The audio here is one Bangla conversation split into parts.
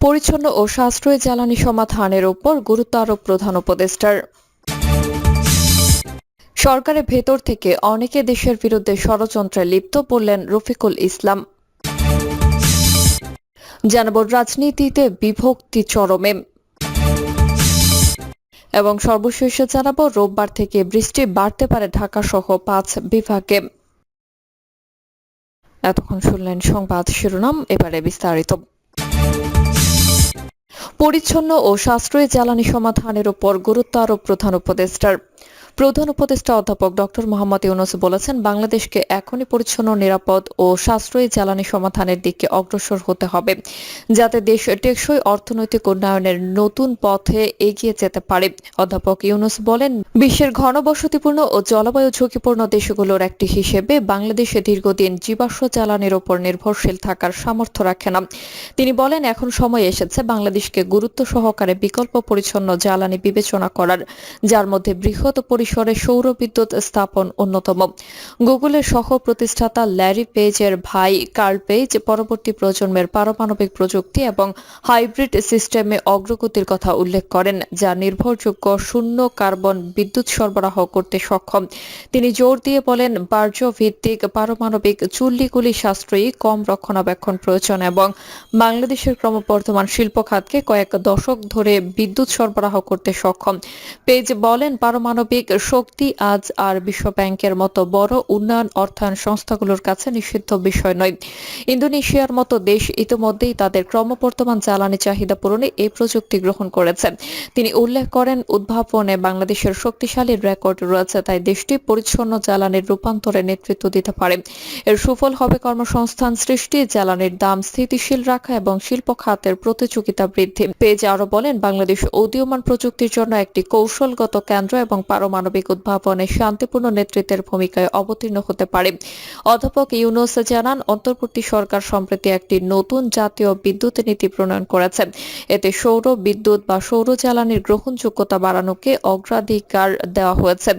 পরিচ্ছন্ন ও সাশ্রয়ী জ্বালানি সমাধানের উপর গুরুত্ব আরোপ প্রধান উপদেষ্টার। সরকারের ভেতর থেকে অনেকে দেশের বিরুদ্ধে ষড়যন্ত্রে লিপ্ত বললেন রফিকুল ইসলাম। জানাব রাজনীতিতে বিভক্তি চরমে। এবং সর্বশেষ জানাব রোববার থেকে বৃষ্টি বাড়তে পারে ঢাকা সহ পাঁচ বিভাগে। এতক্ষণ শুনলেন সংবাদ শিরোনাম, এবারে বিস্তারিত। পরিচ্ছন্ন ও সাশ্রয়ী জ্বালানি সমাধানের ওপর গুরুত্ব আরোপ প্রধান উপদেষ্টার। প্রধান উপদেষ্টা অধ্যাপক ডক্টর মোহাম্মদ ইউনুস বলেছেন, বাংলাদেশকে এখনই পরিচ্ছন্ন, নিরাপদ ও সাশ্রয়ী জ্বালানি সমাধানের দিকে অগ্রসর হতে হবে, যাতে দেশ টেকসই অর্থনৈতিক উন্নয়নের নতুন পথে এগিয়ে যেতে পারে। অধ্যাপক ইউনুস বলেন, বিশ্বের ঘনবসতিপূর্ণ ও জলবায়ু ঝুঁকিপূর্ণ দেশগুলোর একটি হিসেবে বাংলাদেশে দীর্ঘদিন জীবাশ্ম জ্বালানির ওপর নির্ভরশীল থাকার সামর্থ্য রাখে না। তিনি বলেন, এখন সময় এসেছে বাংলাদেশকে গুরুত্ব সহকারে বিকল্প পরিচ্ছন্ন জ্বালানি বিবেচনা করার, যার মধ্যে বৃহৎ পরিসরে সৌর বিদ্যুৎ স্থাপন অন্যতম। গুগলের সহ প্রতিষ্ঠাতা ল্যারি পেজের ভাই কার্ল পেজ পরবর্তী প্রজন্মের পারমাণবিক প্রযুক্তি এবং হাইব্রিড সিস্টেমে অগ্রগতির কথা উল্লেখ করেন, যা নির্ভরযোগ্য শূন্য কার্বন বিদ্যুৎ সরবরাহ করতে সক্ষম। তিনি জোর দিয়ে বলেন বার্জ্য ভিত্তিক পারমাণবিক চুল্লিগুলি সাশ্রয়ী, কম রক্ষণাবেক্ষণ প্রয়োজন এবং বাংলাদেশের ক্রমবর্ধমান শিল্প খাতকে কয়েক দশক ধরে বিদ্যুৎ সরবরাহ করতে সক্ষম। পেজ বলেন, পারমাণবিক শক্তি আজ আর বিশ্ব ব্যাংকের মতো বড় উন্নয়ন অর্থায়ন সংস্থাগুলোর কাছে নিষিদ্ধ বিষয় নয়। ইন্দোনেশিয়ার মতো দেশ ইতিমধ্যেই তাদের ক্রমবর্ধমান জ্বালানি চাহিদা পূরণে এই প্রযুক্তি গ্রহণ করেছে। তিনি উল্লেখ করেন, উদ্ভাবনে বাংলাদেশের শক্তিশালী রেকর্ড রয়েছে, তাই দেশটি পরিচ্ছন্ন জ্বালানির রূপান্তরে নেতৃত্ব দিতে পারে। এর সুফল হবে কর্মসংস্থান সৃষ্টি, জ্বালানির দাম স্থিতিশীল রাখা এবং শিল্প খাতের প্রতিযোগিতা বৃদ্ধি। পেজ আরও বলেন, বাংলাদেশ উদীয়মান প্রযুক্তির জন্য একটি কৌশলগত কেন্দ্র এবং পারমাণবিক উদ্ভাবনে শান্তিপূর্ণ নেতৃত্বের ভূমিকায় অবতীর্ণ হতে পারে। অধ্যাপক ইউনুস জানান, অন্তর্বর্তী সরকার সম্প্রতি একটি নতুন জাতীয় বিদ্যুৎ নীতি প্রণয়ন করেছে। এতে সৌর বিদ্যুৎ বা সৌর জ্বালানির গ্রহণযোগ্যতা বাড়ানোকে অগ্রাধিকার দেওয়া হয়েছে।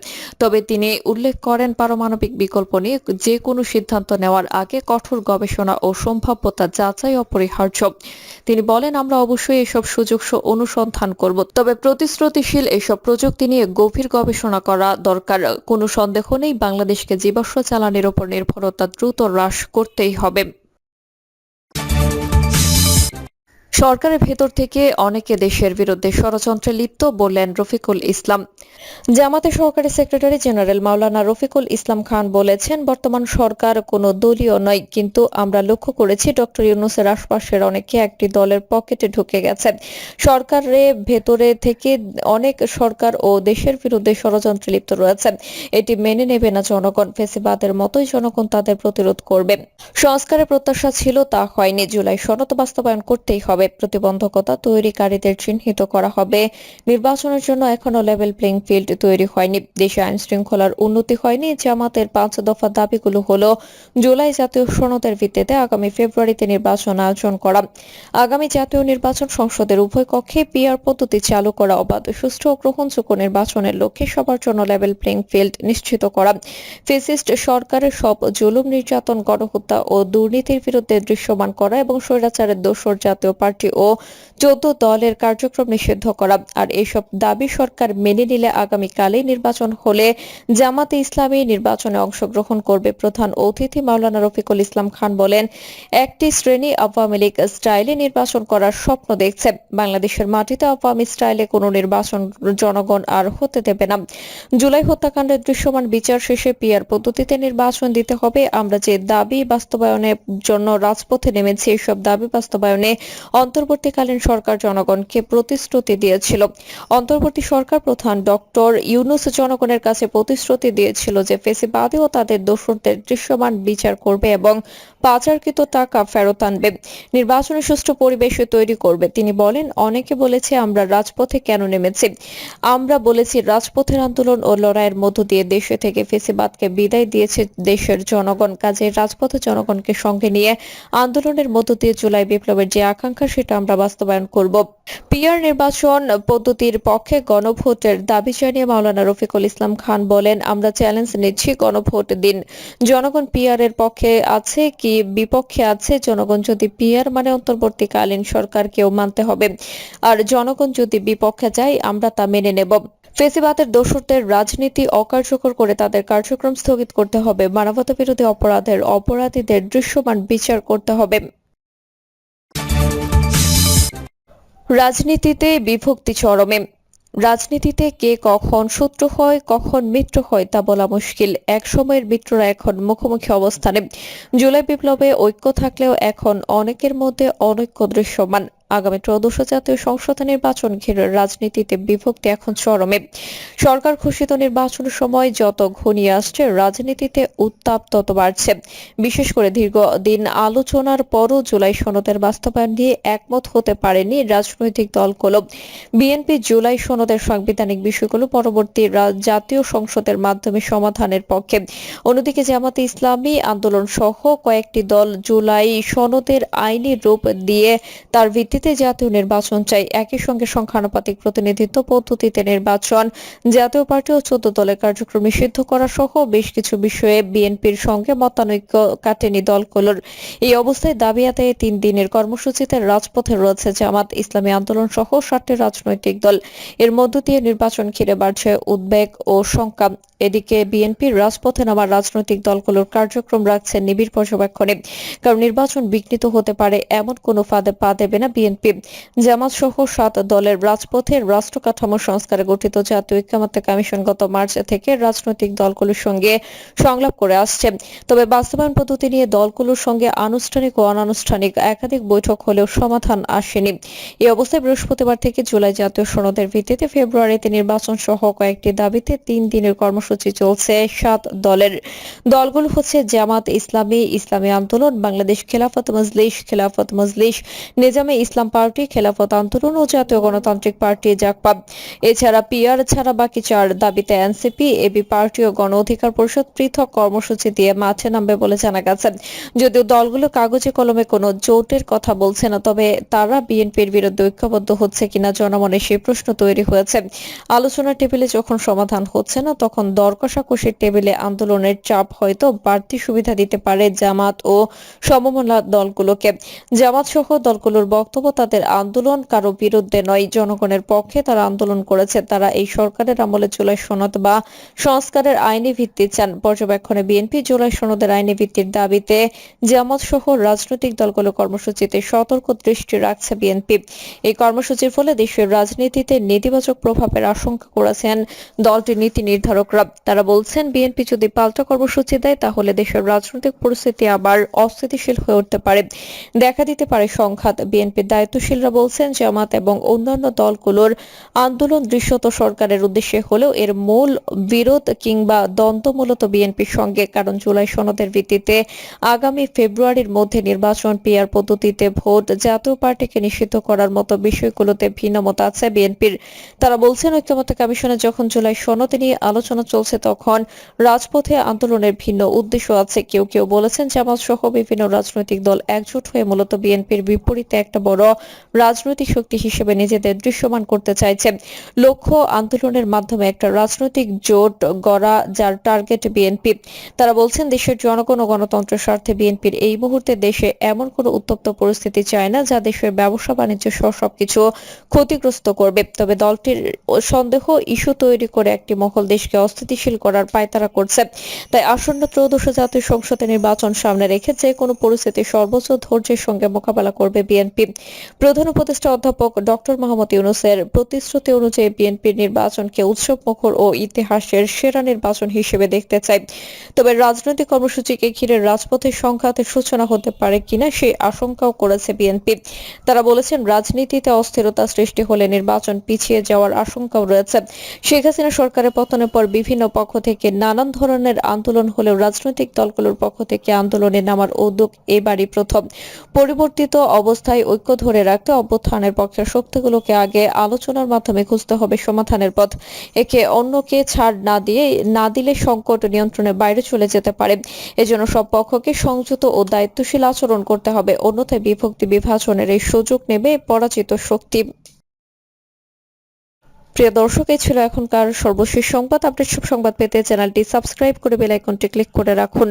তবে তিনি উল্লেখ করেন, পারমাণবিক বিকল্প নিয়ে যে কোনো সিদ্ধান্ত নেওয়ার আগে কঠোর গবেষণা ও সম্ভাব্যতা যাচাই অপরিহার্য। তিনি বলেন, আমরা অবশ্যই এসব সুযোগ অনুসন্ধান করব। তবে প্রতিশ্রুতিশীল এসব প্রযুক্তি নিয়ে গভীর গবেষণা করা দরকার। কোনো সন্দেহ নেই, বাংলাদেশকে জীবাশ্ম চালানের উপর নির্ভরতা দ্রুত হ্রাস করতেই হবে। সরকারের ভেতর থেকে অনেকে দেশের বিরুদ্ধে ষড়যন্ত্রে লিপ্ত বললেন রফিকুল ইসলাম। জামাতে সহকারী সেক্রেটারি জেনারেল মাওলানা রফিকুল ইসলাম খান বলেছেন, বর্তমান সরকার কোনো দলীয় নয়, কিন্তু আমরা লক্ষ্য করেছি ডক্টর ইউনুসের আশপাশের অনেকে একটি দলের পকেটে ঢুকে গেছে সরকারের ভেতরে থেকে অনেক সরকার ও দেশের বিরুদ্ধে ষড়যন্ত্রে লিপ্ত রয়েছে এটি মেনে নেবে না জনগণ, ফেসিবাদের মতোই জনগণ তাদের প্রতিরোধ করবে। সংস্কারের প্রত্যাশা ছিল, তা হয়নি। জুলাই সনদ বাস্তবায়ন করতেই হবে। প্রতিবন্ধকতা তৈরিকারীদের চিহ্নিত করা হবে। নির্বাচনের জন্য এখনও লেভেল প্লেইং ফিল্ড তৈরি হয়নি। দেশে আইন শৃঙ্খলার উন্নতি হয়নি। জামাতের পাঁচ দফা দাবিগুলো হলো, জুলাই জাতীয় সনদের ভিত্তিতে আগামী ফেব্রুয়ারিতে নির্বাচন আয়োজন করা। আগামী জাতীয় নির্বাচন সংসদের উভয় কক্ষে পিআর পদ্ধতি চালু করা অবাধ, সুষ্ঠু ও গ্রহণযোগ্য নির্বাচনের লক্ষ্যে সবার জন্য লেভেল প্লেইং ফিল্ড নিশ্চিত করা। ফেসিস্ট সরকারের সব জুলুম, নির্যাতন, গণহত্যা ও দুর্নীতির বিরুদ্ধে দৃশ্যমান করা এবং স্বৈরাচারের দোষর জাতীয় পার্টি ও চোদ্দ দলের কার্যক্রম নিষিদ্ধ করা। আর এসব দাবি সরকার মেনে নিলে আগামীকালেই নির্বাচন হলে জামাতে ইসলামী নির্বাচনে অংশগ্রহণ করবে প্রধান অতিথি মাওলানা রফিকুল ইসলাম খান বলেন, একটি শ্রেণি আওয়ামী লীগ স্টাইলে নির্বাচন করার স্বপ্ন দেখছে। বাংলাদেশের মাটিতে আওয়ামী স্টাইলে কোনো নির্বাচন জনগণ আর হতে দেবে না। জুলাই হত্যাকাণ্ডের দৃশ্যমান বিচার শেষে পিয়ার পদ্ধতিতে নির্বাচন দিতে হবে। আমরা যে দাবি বাস্তবায়নের জন্য রাজপথে নেমেছি, এসব দাবি বাস্তবায়নে অন্তর্বর্তীকালীন সরকার জনগণকে প্রতিশ্রুতি দিয়েছিল। অন্তর্বর্তী সরকার প্রধান ডক্টর ইউনুস জনগণের কাছে প্রতিশ্রুতি দিয়েছিল যে ফেসিবাদী ও তাদের দোষরদের দৃশ্যমান বিচার করবে এবং পাচারকৃত টাকা ফেরত আনবে। নির্বাচনের সুষ্ঠু পরিবেশ তৈরি করবে। তিনি বলেন, অনেকে বলেছে আমরা রাজপথে কেন নেমেছি? আমরা বলেছি রাজপথের আন্দোলন ও লড়াইয়ের মধ্য দিয়ে দেশে থেকে ফেসিবাদকে বিদায় দিয়েছে দেশের জনগণ। কাজে রাজপথে জনগণকে সঙ্গে নিয়ে আন্দোলনের মধ্য দিয়ে জুলাই বিপ্লবের যে আকাঙ্ক্ষা সেটা আমরা বাস্তবায়ন করব। পিয়ার নির্বাচন পদ্ধতির পক্ষে গণভোটের দাবি জানিয়ে মাওলানা রফিকুল ইসলাম খান বলেন, আমরা চ্যালেঞ্জ নিচ্ছি গণভোট দিন। জনগণ পিয়ার এর পক্ষে আছে কি বিপক্ষে আছে? জনগণ যদি পিয়ার মানে অন্তর্বর্তীকালীন সরকারকেও মানতে হবে। আর জনগণ যদি বিপক্ষে যায়, আমরা তা মেনে নেব। ফেসিবাদের দোসরদের রাজনীতি অকার্যকর করে তাদের কার্যক্রম স্থগিত করতে হবে। মানবতা বিরোধী অপরাধের অপরাধীদের দৃশ্যমান বিচার করতে হবে। রাজনীতিতে বিভক্তি চরমে। রাজনীতিতে কে কখন শত্রু হয়, কখন মিত্র হয় তা বলা মুশকিল। এক সময়ের মিত্ররা এখন মুখোমুখি অবস্থানে। জুলাই বিপ্লবে ঐক্য থাকলেও এখন অনেকের মধ্যে অনৈক্য দৃশ্যমান। আগামী ত্রয়োদশ জাতীয় সংসদ নির্বাচন ঘিরে রাজনীতিতে বিভক্তি এখন চরমে। সরকার ঘোষিত নির্বাচনের সময় যত ঘনিয়ে আসছে, রাজনীতিতে উত্তাপ তত বাড়ছে। বিশেষ করে দীর্ঘদিন আলোচনার পরও জুলাই সনদের বাস্তবায়ন নিয়ে একমত হতে পারেনি রাজনৈতিক দলগুলো। বিএনপি জুলাই সনদের সাংবিধানিক বিষয়গুলো পরবর্তী জাতীয় সংসদের মাধ্যমে সমাধানের পক্ষে। অন্যদিকে জামাতে ইসলামী আন্দোলন সহ কয়েকটি দল জুলাই সনদের আইনি রূপ দিয়ে তার ভিত্তিতে জাতীয় নির্বাচন চাই। একই সঙ্গে সংখ্যানুপাতিক প্রতিনিধিত্ব পদ্ধতিতে নির্বাচন। জাতীয় পার্টি ও চোদ্দ দলের কার্যক্রম নিষিদ্ধ করা সহ বেশ কিছু বিষয়ে বিএনপির সঙ্গে মতানৈক্য কাটেনি দলগুলোর এই অবস্থায় দাবি আদায়ে তিন দিনের কর্মসূচিতে রাজপথে রয়েছে জামাত ইসলামী আন্দোলন সহ সাতটি রাজনৈতিক দল। এর মধ্য দিয়ে নির্বাচন ঘিরে বাড়ছে উদ্বেগ ও শঙ্কা। এদিকে বিএনপির রাজপথে নামা রাজনৈতিক দলগুলোর কার্যক্রম রাখছে নিবিড় পর্যবেক্ষণে। কারণ নির্বাচন বিঘ্নিত হতে পারে, এমন কোনো ফাঁদে পা দেবে না বিএনপি। জামাত সহ সাত দলের রাজপথে রাষ্ট্র কাঠামো সংস্কারে গঠিত জাতীয় ঐক্যমত্য কমিশন গত মার্চ থেকে রাজনৈতিক দলগুলোর সঙ্গে সংলাপ করে আসছে। তবে বাস্তবায়ন পদ্ধতি নিয়ে দলগুলোর সঙ্গে আনুষ্ঠানিক ও অনানুষ্ঠানিক একাধিক বৈঠক হলেও সমাধান আসেনি। এই অবস্থায় বৃহস্পতিবার থেকে জুলাই জাতীয় সনদের ভিত্তিতে ফেব্রুয়ারিতে নির্বাচন সহ কয়েকটি দাবিতে তিন দিনের কর্মসূচি চলছে সাত দলের। দলগুলো হচ্ছে জামাত ইসলামী ইসলামী আন্দোলন, বাংলাদেশ খেলাফত মজলিস খেলাফত মজলিস, নিজামে ইসলাম পার্টি খেলাফত আন্দোলন ও জাতীয় গণতান্ত্রিক পার্টি জাকপাব এছাড়া পিআর ছাড়া বাকি চার দাবিতে এনসিপি, এবি পার্টি ও গণ অধিকার পরিষদ পৃথক কর্মসূচি দিয়ে মাঠে নামবে বলে জানা গেছে। যদিও দলগুলো কাগজে কলমে কোনো জোটের কথা বলছে না, তবে তারা বিএনপির বিরুদ্ধে ঐক্যবদ্ধ হচ্ছে কিনা জনমনে সেই প্রশ্ন তৈরি হয়েছে। আলোচনার টেবিলে যখন সমাধান হচ্ছে না, তখন দর কষাকষির টেবিলে আন্দোলনের চাপ হয়তো বাড়তি সুবিধা দিতে পারে জামাত ও সমমনা দলগুলোকে। জামাত সহ দলগুলোর বক্তব্য তাদের আন্দোলন কারও বিরুদ্ধে নয়। জনগণের পক্ষে তারা আন্দোলন করেছে। তারা এই সরকারের আমলে জুলাই সনদ বা সংস্কারের আইনি ভিত্তি চান। পর্যবেক্ষণে বিএনপি জুলাই সনদের আইনি ভিত্তির দাবিতে জামাত সহ রাজনৈতিক দলগুলো কর্মসূচিতে সতর্ক দৃষ্টি রাখছে বিএনপি। এই কর্মসূচির ফলে দেশের রাজনীতিতে নেতিবাচক প্রভাবের আশঙ্কা করেছেন দলটির নীতি নির্ধারকরা। তারা বলছেন, বিএনপি যদি পাল্টা কর্মসূচি দেয়, তাহলে দেশের রাজনৈতিক পরিস্থিতি আবার অস্থিতিশীল হয়ে উঠতে পারে। দেখা দিতে পারে সংঘাত। বিএনপির দায়িত্বশীলরা বলছেন, জামাত এবং অন্যান্য দলগুলোর আন্দোলন দৃশ্যত সরকারের উদ্দেশ্যে হলেও এর মূল বিরোধ কিংবা দ্বন্দ্ব মূলত বিএনপির সঙ্গে, কারণ জুলাই সনদের ভিত্তিতে আগামী ফেব্রুয়ারির মধ্যে নির্বাচন পিআর পদ্ধতিতে ভোট জাতীয় পার্টিকে নিষিদ্ধ করার মতো বিষয়গুলোতে ভিন্নমত আছে বিএনপির। তারা বলছেন, ঐক্যমত্য কমিশনে যখন জুলাই সনদ নিয়ে আলোচনা চলছে, তখন রাজপথে আন্দোলনের ভিন্ন উদ্দেশ্য আছে। কেউ কেউ বলেছেন জামাত সহ বিভিন্ন রাজনৈতিক দল একজোট হয়ে মূলত বিএনপির বিপরীতে একটা বড় রাজনৈতিক শক্তি হিসেবে নিজেদের দৃশ্যমান করতে চাইছে। লক্ষ্য আন্দোলনের মাধ্যমে একটা রাজনৈতিক জোট গড়া যার টার্গেট বিএনপি। তারা বলছেন, দেশের জনগণ ও গণতন্ত্রের স্বার্থে বিএনপির এই মুহূর্তে দেশে এমন কোনো উত্তপ্ত পরিস্থিতি চায় না যা দেশের ব্যবসা বাণিজ্য সহ সবকিছু ক্ষতিগ্রস্ত করবে। তবে দলটির সন্দেহ ইস্যু তৈরি করে একটি মহল দেশকে অস্থিতিশীল করার পায়তারা করছে। তাই আসন্ন ত্রয়োদশ জাতীয় সংসদে নির্বাচন সামনে রেখে যে কোনো পরিস্থিতি সর্বোচ্চ ধৈর্যের সঙ্গে মোকাবেলা করবে বিএনপি। প্রধান উপদেষ্টা অধ্যাপক ডক্টর মোহাম্মদ ইউনুসের প্রতিশ্রুতি অনুযায়ী বিএনপির নির্বাচনকে উৎসব মুখর ও ইতিহাসের সেরা নির্বাচন হিসেবে দেখতে চাই। তবে রাজনৈতিক কর্মসূচিকে ঘিরে রাজপথের সংঘাতের সূচনা হতে পারে কিনা সেই আশঙ্কাও করেছে বিএনপি। তারা বলেছেন, রাজনীতিতে অস্থিরতা সৃষ্টি হলে নির্বাচন পিছিয়ে যাওয়ার আশঙ্কাও রয়েছে। শেখ হাসিনা সরকারের পতনের পর বিভিন্ন পক্ষ থেকে নানান ধরনের আন্দোলন হলেও রাজনৈতিক দলগুলোর পক্ষ থেকে আন্দোলনে নামার উদ্যোগ এবারই প্রথম। পরিবর্তিত অবস্থায় ঐক্য ধরে রাখতে অভ্যুত্থানের পক্ষের শক্তিগুলোকে আগে আলোচনার মাধ্যমে খুঁজতে হবে সমাধানের পথ। একে অন্যকে ছাড় না দিয়ে, না দিলে সংকট নিয়ন্ত্রণের বাইরে চলে যেতে পারে। এজন্য সব পক্ষকে সংযত ও দায়িত্বশীল আচরণ করতে হবে। অন্যথায় বিভক্তি বিভাজনের এই সুযোগ নেবে পরাজিত শক্তি। প্রিয় দর্শক, এই ছিল এখনকার সর্বশেষ সংবাদ। আপডেট সব সংবাদ পেতে চ্যানেলটি সাবস্ক্রাইব করে বেল আইকনটি ক্লিক করে রাখুন।